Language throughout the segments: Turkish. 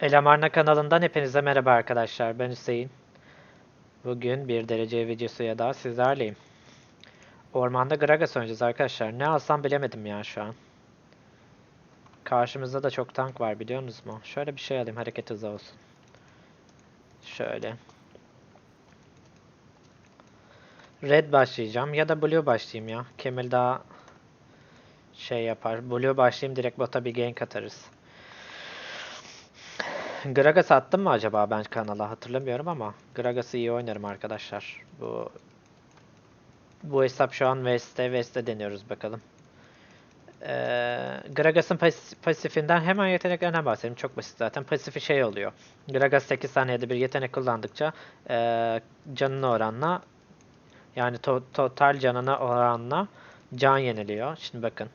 Elamarna kanalından hepinize merhaba arkadaşlar. Ben Hüseyin. Bugün bir derece videosuya daha sizlerleyim. Ormanda Gragas oynayacağız arkadaşlar. Ne alsam bilemedim ya şu an. Karşımızda da çok tank var biliyorsunuz mu? Şöyle bir şey alayım hareket hızı olsun. Şöyle. Red başlayacağım ya da Blue başlayayım ya. Kemil daha şey yapar. Blue başlayayım direkt bota bir gank atarız. Gragas attım mı acaba ben kanala hatırlamıyorum ama Gragas'ı iyi oynarım arkadaşlar. Bu bu hesap şu an West'te West'te deniyoruz bakalım. Ee, Gragas'ın pas- pasifinden hemen yeteneklerine bahsedeyim. Çok basit zaten. Pasifi şey oluyor. Gragas 8 saniyede bir yetenek kullandıkça ee, canına oranla yani to- total canına oranla can yeniliyor. Şimdi bakın.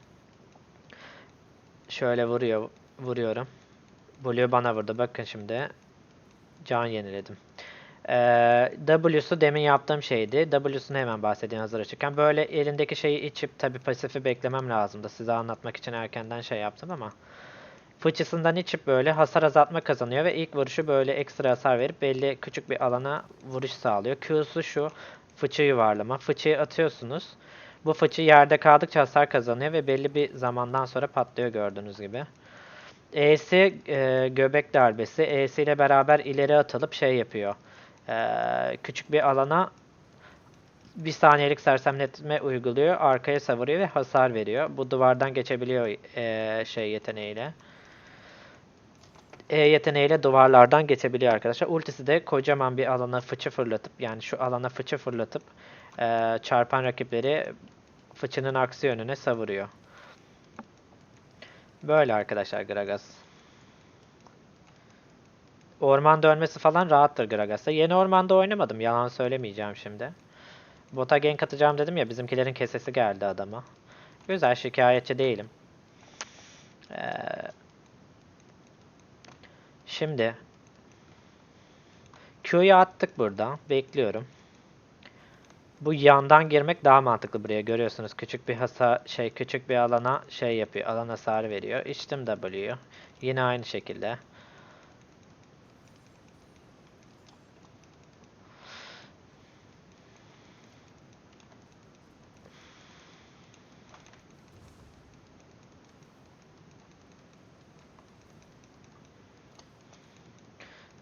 Şöyle vuruyor, vuruyorum. Blue bana vurdu. Bakın şimdi. Can yeniledim. Ee, W'su demin yaptığım şeydi. W'sunu hemen bahsedeyim hazır açıkken. Böyle elindeki şeyi içip tabi pasifi beklemem lazımdı. Size anlatmak için erkenden şey yaptım ama. Fıçısından içip böyle hasar azaltma kazanıyor ve ilk vuruşu böyle ekstra hasar verip belli küçük bir alana vuruş sağlıyor. Q'su şu. Fıçı yuvarlama. Fıçıyı atıyorsunuz. Bu fıçı yerde kaldıkça hasar kazanıyor ve belli bir zamandan sonra patlıyor gördüğünüz gibi. E'si e, göbek darbesi. E'si ile beraber ileri atılıp şey yapıyor. E, küçük bir alana bir saniyelik sersemletme uyguluyor. Arkaya savuruyor ve hasar veriyor. Bu duvardan geçebiliyor e, şey yeteneğiyle. E yeteneğiyle duvarlardan geçebiliyor arkadaşlar. Ultisi de kocaman bir alana fıçı fırlatıp yani şu alana fıçı fırlatıp e, çarpan rakipleri fıçının aksi yönüne savuruyor. Böyle arkadaşlar Gragas. Orman dönmesi falan rahattır Gragas'ta. Yeni ormanda oynamadım. Yalan söylemeyeceğim şimdi. Bota gank atacağım dedim ya. Bizimkilerin kesesi geldi adama. Güzel şikayetçi değilim. Ee, şimdi Q'yu attık burada. Bekliyorum. Bu yandan girmek daha mantıklı buraya. Görüyorsunuz küçük bir hasa şey küçük bir alana şey yapıyor. Alan hasarı veriyor. İçtim W'yu. Yine aynı şekilde.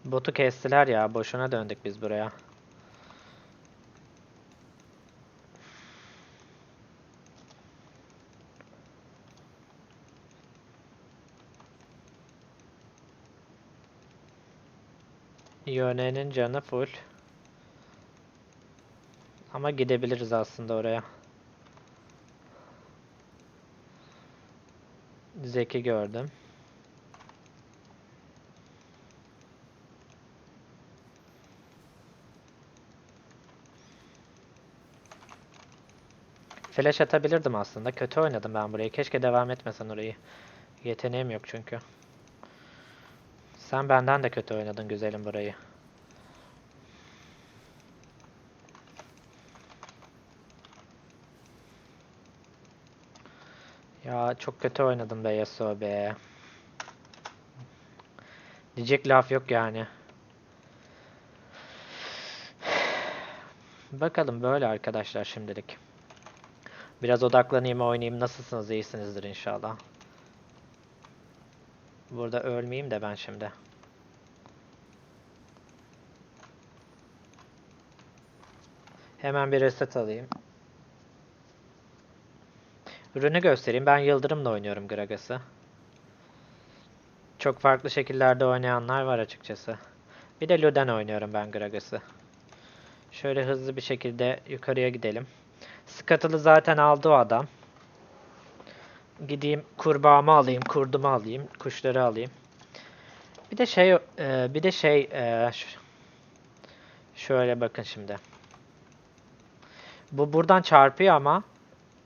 Botu kestiler ya. Boşuna döndük biz buraya. Yone'nin canı full. Ama gidebiliriz aslında oraya. Zeki gördüm. Flash atabilirdim aslında. Kötü oynadım ben burayı. Keşke devam etmesen orayı. Yeteneğim yok çünkü. Sen benden de kötü oynadın güzelim burayı. Ya çok kötü oynadım be Yasuo be. Diyecek laf yok yani. Bakalım böyle arkadaşlar şimdilik. Biraz odaklanayım oynayayım. Nasılsınız? İyisinizdir inşallah. Burada ölmeyeyim de ben şimdi. Hemen bir reset alayım. Ürünü göstereyim. Ben Yıldırım'la oynuyorum Gragas'ı. Çok farklı şekillerde oynayanlar var açıkçası. Bir de Luden oynuyorum ben Gragas'ı. Şöyle hızlı bir şekilde yukarıya gidelim. Scuttle'ı zaten aldı o adam. Gideyim kurbağamı alayım, kurdumu alayım, kuşları alayım. Bir de şey, e, bir de şey, e, şöyle bakın şimdi. Bu buradan çarpıyor ama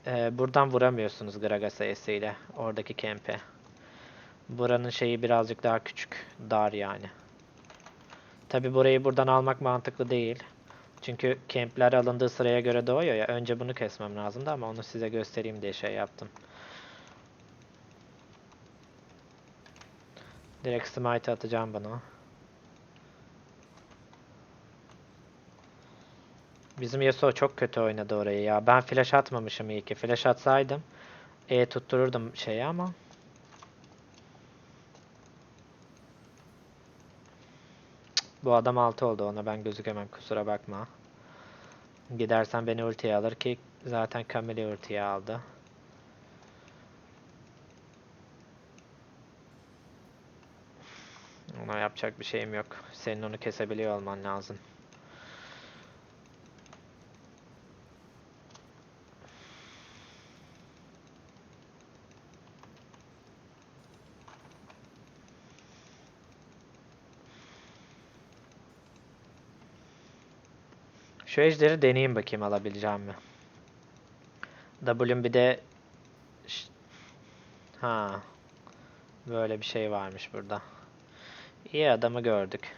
e, buradan vuramıyorsunuz Gragas ile oradaki kempe. Buranın şeyi birazcık daha küçük, dar yani. Tabi burayı buradan almak mantıklı değil. Çünkü kempler alındığı sıraya göre doğuyor ya. Önce bunu kesmem lazımdı ama onu size göstereyim diye şey yaptım. Direkt smite atacağım bunu. Bizim Yasuo çok kötü oynadı orayı ya. Ben flash atmamışım iyi ki. Flash atsaydım E tuttururdum şeyi ama. Bu adam altı oldu ona ben gözükemem kusura bakma. Gidersen beni ultiye alır ki zaten Camille'i ultiye aldı. Ona yapacak bir şeyim yok. Senin onu kesebiliyor olman lazım. Şu ejderi deneyeyim bakayım alabileceğim mi? W'm bir de ha böyle bir şey varmış burada. İyi adamı gördük.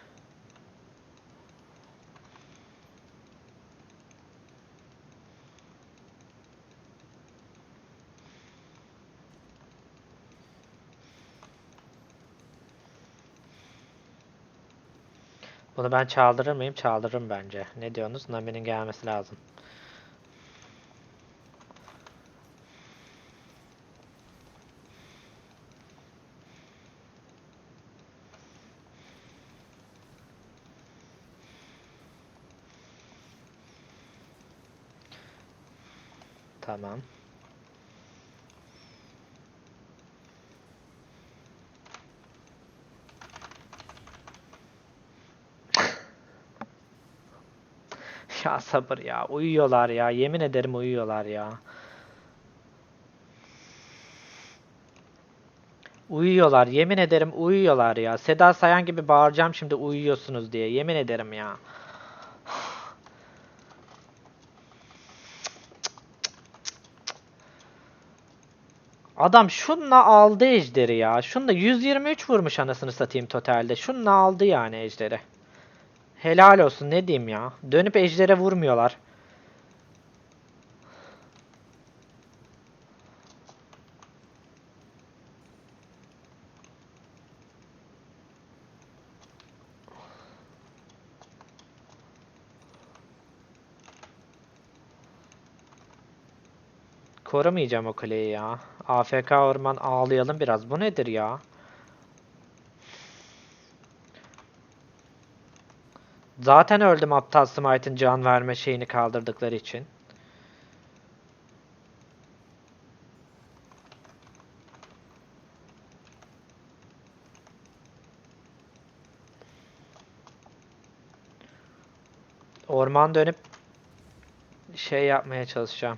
Bunu ben çaldırır mıyım? Çaldırırım bence. Ne diyorsunuz? Nami'nin gelmesi lazım. Tamam. Ya sabır ya. Uyuyorlar ya. Yemin ederim uyuyorlar ya. Uyuyorlar. Yemin ederim uyuyorlar ya. Seda Sayan gibi bağıracağım şimdi uyuyorsunuz diye. Yemin ederim ya. Adam şunla aldı ejderi ya. Şunla 123 vurmuş anasını satayım totalde. Şunla aldı yani ejderi. Helal olsun ne diyeyim ya. Dönüp ejdere vurmuyorlar. Korumayacağım o kuleyi ya. AFK orman ağlayalım biraz. Bu nedir ya? Zaten öldüm aptal Smite'ın can verme şeyini kaldırdıkları için. Orman dönüp şey yapmaya çalışacağım.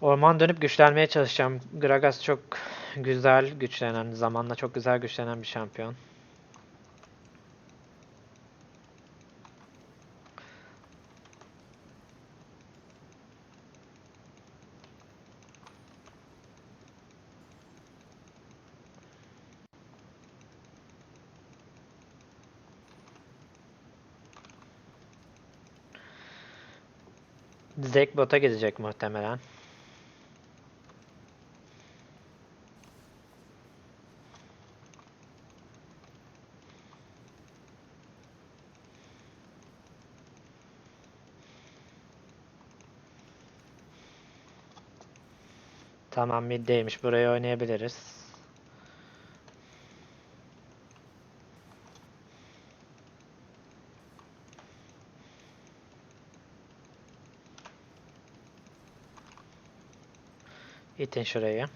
Orman dönüp güçlenmeye çalışacağım. Gragas çok güzel güçlenen, zamanla çok güzel güçlenen bir şampiyon. Zek bota gidecek muhtemelen. Tamam middeymiş. Burayı oynayabiliriz. İtin şurayı.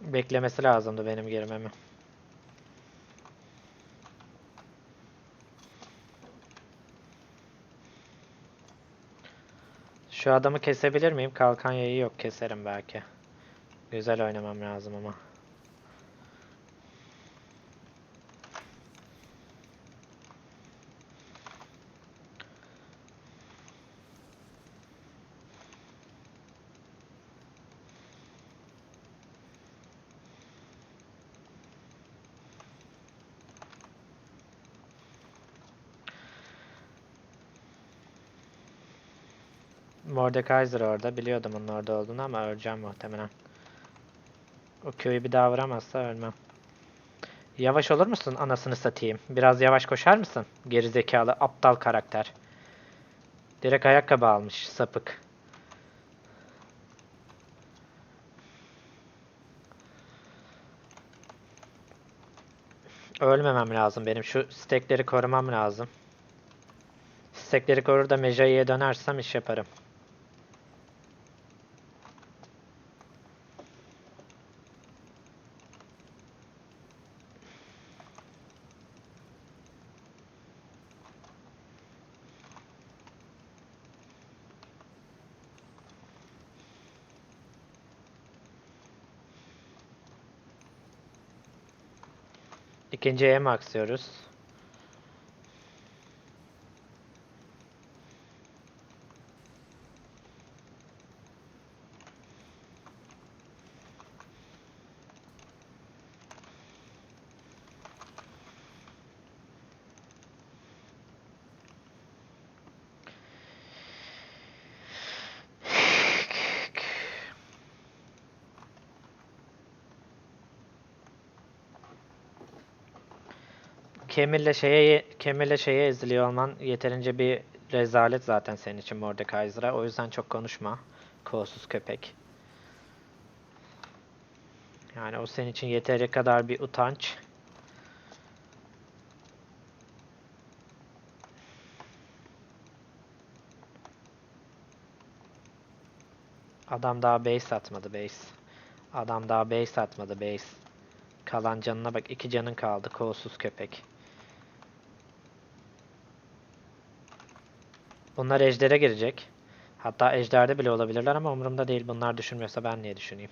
Beklemesi lazımdı benim girmemi. Şu adamı kesebilir miyim? Kalkan yayı yok. Keserim belki. Güzel oynamam lazım ama. Mordekaiser orada. Biliyordum onun orada olduğunu ama öleceğim muhtemelen. O köyü bir daha vuramazsa ölmem. Yavaş olur musun anasını satayım? Biraz yavaş koşar mısın? Gerizekalı aptal karakter. Direkt ayakkabı almış sapık. Ölmemem lazım benim. Şu stekleri korumam lazım. Stekleri korur da Mejai'ye dönersem iş yaparım. İkinciye mi aksıyoruz? Kemir'le şeye Kemir'le şeye eziliyor olman yeterince bir rezalet zaten senin için Mordekaiser'a. O yüzden çok konuşma. Kolsuz köpek. Yani o senin için yeteri kadar bir utanç. Adam daha base atmadı base. Adam daha base atmadı base. Kalan canına bak iki canın kaldı kolsuz köpek. Bunlar ejdere girecek. Hatta ejderde bile olabilirler ama umurumda değil. Bunlar düşünmüyorsa ben niye düşüneyim?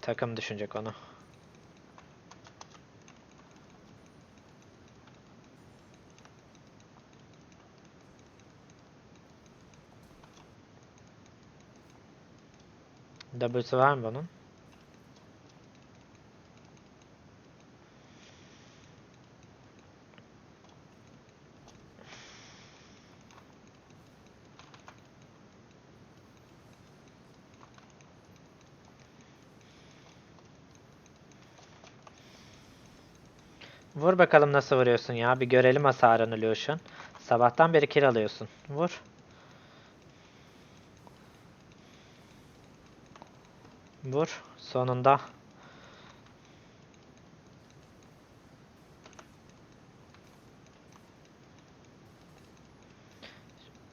Takım düşünecek onu. W'si var mı bunun? Vur bakalım nasıl vuruyorsun ya. Bir görelim hasarını Lucian. Sabahtan beri kill alıyorsun. Vur. Vur. Sonunda.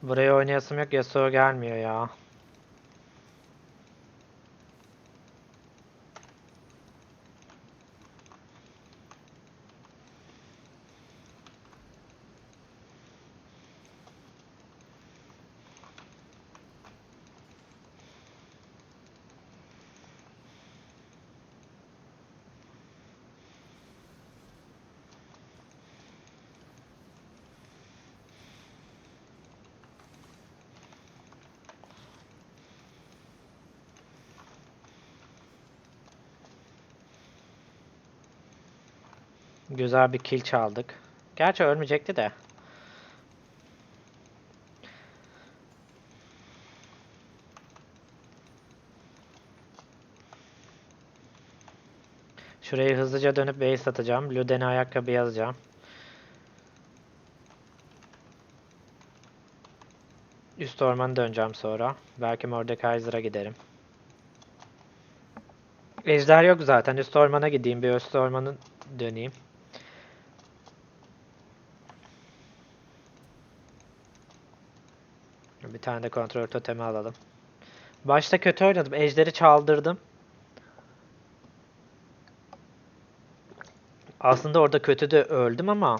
Buraya oynayasım yok. Yasuo gelmiyor ya. Güzel bir kill çaldık. Gerçi ölmeyecekti de. Şurayı hızlıca dönüp base atacağım. Luden'e ayakkabı yazacağım. Üst ormanı döneceğim sonra. Belki Mordekaiser'a giderim. Ejder yok zaten. Üst ormana gideyim. Bir üst ormanı döneyim. Bir tane de kontrol totemi alalım. Başta kötü oynadım. Ejderi çaldırdım. Aslında orada kötü de öldüm ama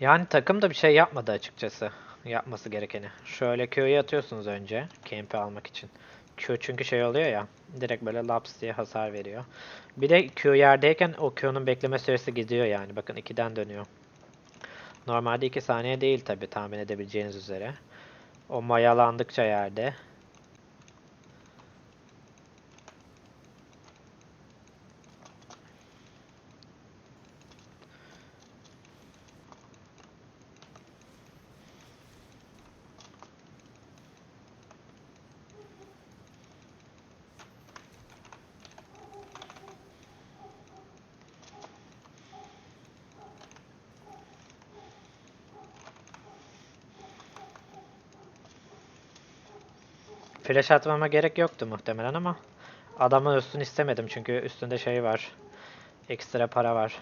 yani takım da bir şey yapmadı açıkçası. Yapması gerekeni. Şöyle Q'yu atıyorsunuz önce. Camp'i almak için. Q çünkü şey oluyor ya. Direkt böyle laps diye hasar veriyor. Bir de Q yerdeyken o Q'nun bekleme süresi gidiyor yani. Bakın 2'den dönüyor. Normalde 2 saniye değil tabi tahmin edebileceğiniz üzere. O mayalandıkça yerde. Flash atmama gerek yoktu muhtemelen ama adamın üstünü istemedim çünkü üstünde şey var. Ekstra para var.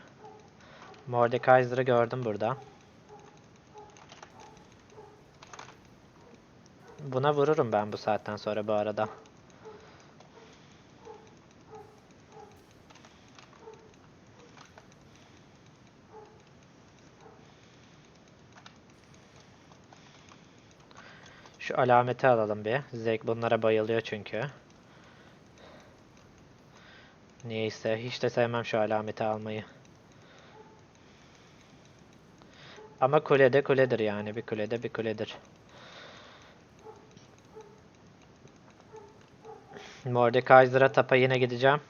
Mordekaiser'ı gördüm burada. Buna vururum ben bu saatten sonra bu arada. Şu alameti alalım bir. Zek bunlara bayılıyor çünkü. Niyeyse hiç de sevmem şu alameti almayı. Ama kulede kuledir yani. Bir kulede bir kuledir. Mordekaiser'a tapa yine gideceğim.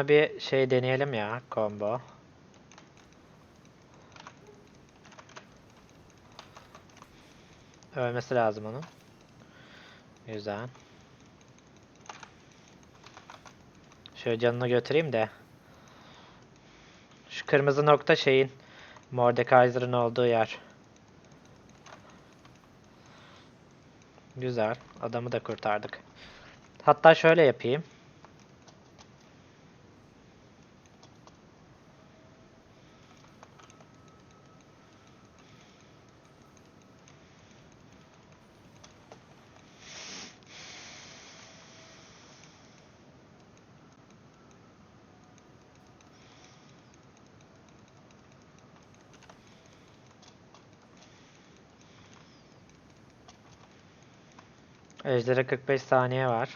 Şuna bir şey deneyelim ya. Combo. Ölmesi lazım onun. Güzel. Şöyle canını götüreyim de. Şu kırmızı nokta şeyin Mordekaiser'ın olduğu yer. Güzel. Adamı da kurtardık. Hatta şöyle yapayım. Ejder'e 45 saniye var.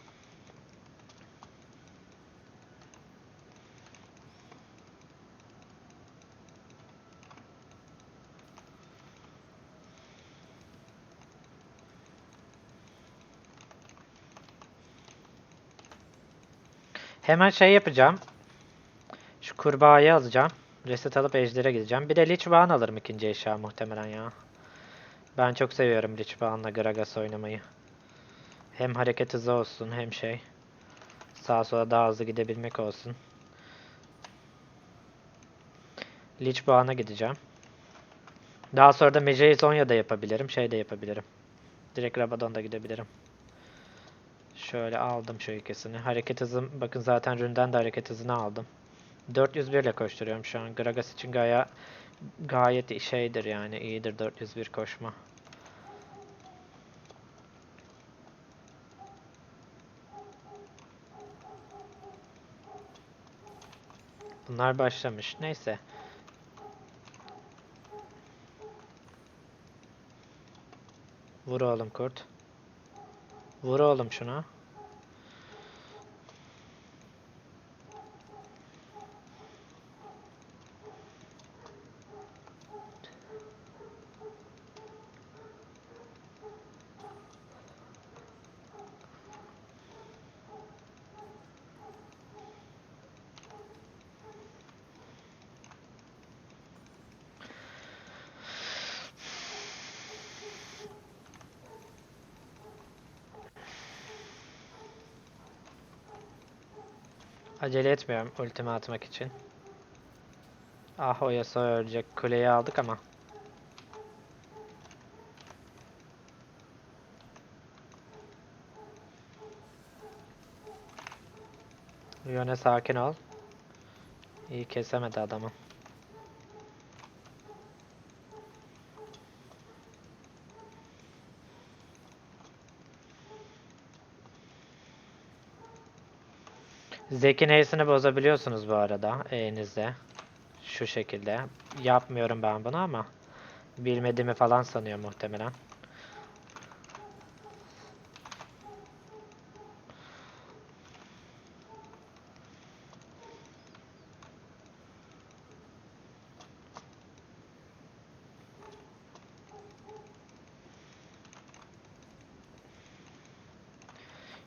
Hemen şey yapacağım. Şu kurbağayı alacağım. Reset alıp Ejder'e gideceğim. Bir de Lich Bane alırım ikinci eşya muhtemelen ya. Ben çok seviyorum Lich Bane'la Gragas oynamayı. Hem hareket hızı olsun hem şey. Sağa sola daha hızlı gidebilmek olsun. Lich Bane'a gideceğim. Daha sonra da Meja'yı Zonya da yapabilirim. Şey de yapabilirim. Direkt Rabadon'da gidebilirim. Şöyle aldım şu ikisini. Hareket hızım bakın zaten ründen de hareket hızını aldım. 401 ile koşturuyorum şu an. Gragas için gaya, gayet şeydir yani iyidir 401 koşma. Bunlar başlamış. Neyse. Vur oğlum kurt. Vur oğlum şuna. Acele etmiyorum ultimi atmak için. Ah o Yasuo ölecek. Kuleyi aldık ama. Yöne sakin ol. İyi kesemedi adamı. Zekin Ace'ini bozabiliyorsunuz bu arada elinizde. Şu şekilde. Yapmıyorum ben bunu ama bilmediğimi falan sanıyor muhtemelen.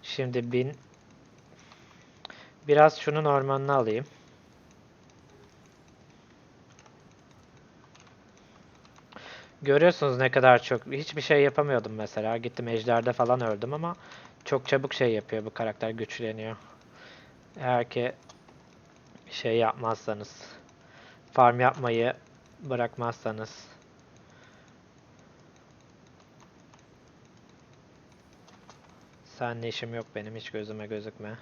Şimdi bin Biraz şunun ormanını alayım. Görüyorsunuz ne kadar çok. Hiçbir şey yapamıyordum mesela. Gittim ejderde falan öldüm ama çok çabuk şey yapıyor bu karakter güçleniyor. Eğer ki şey yapmazsanız. Farm yapmayı bırakmazsanız. Seninle işim yok benim hiç gözüme gözükme.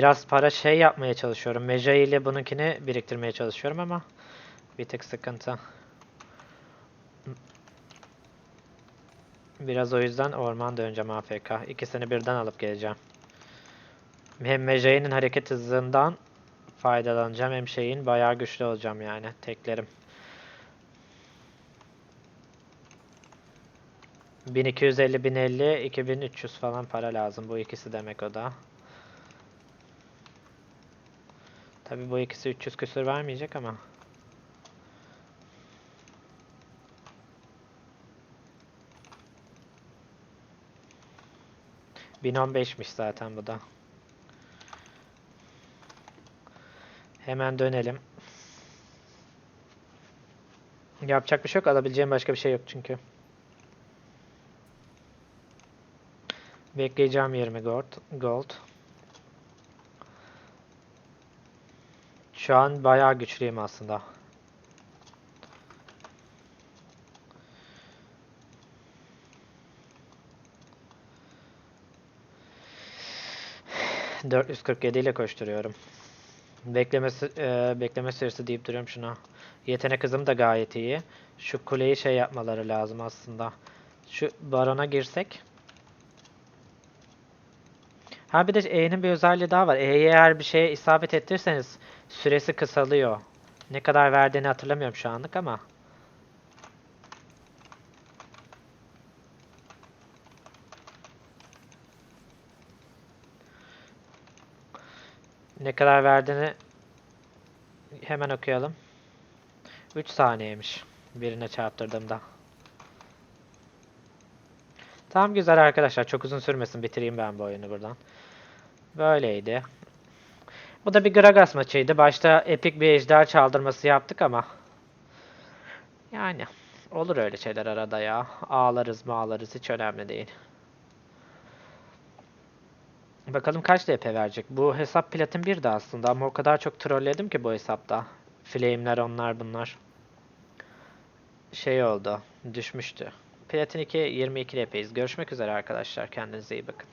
Biraz para şey yapmaya çalışıyorum. Meja ile bununkini biriktirmeye çalışıyorum ama bir tık sıkıntı. Biraz o yüzden orman döneceğim AFK. İkisini birden alıp geleceğim. Hem Mejai'nin hareket hızından faydalanacağım hem şeyin bayağı güçlü olacağım yani. Teklerim. 1250, 1050, 2300 falan para lazım. Bu ikisi demek o da. Tabii bu ikisi 300 küsür vermeyecek ama. Bin on beşmiş zaten bu da. Hemen dönelim. Yapacak bir şey yok. Alabileceğim başka bir şey yok çünkü. Bekleyeceğim 20 gold. gold. Şu an bayağı güçlüyüm aslında. ...447 ile koşturuyorum. Bekleme, sü- e, bekleme süresi deyip duruyorum şuna. Yetenek hızım da gayet iyi. Şu kuleyi şey yapmaları lazım aslında. Şu barona girsek. Ha bir de E'nin bir özelliği daha var. E'ye eğer bir şeye isabet ettirirseniz süresi kısalıyor. Ne kadar verdiğini hatırlamıyorum şu anlık ama. Ne kadar verdiğini hemen okuyalım. 3 saniyeymiş birine çarptırdığımda. Tamam güzel arkadaşlar. Çok uzun sürmesin. Bitireyim ben bu oyunu buradan. Böyleydi. Bu da bir Gragas maçıydı. Başta epik bir ejder çaldırması yaptık ama. Yani. Olur öyle şeyler arada ya. Ağlarız mağlarız hiç önemli değil. Bakalım kaç DP verecek. Bu hesap platin 1'di aslında ama o kadar çok trolledim ki bu hesapta. Flame'ler onlar bunlar. Şey oldu. Düşmüştü. Platin 2 22 DP'yiz. Görüşmek üzere arkadaşlar. Kendinize iyi bakın.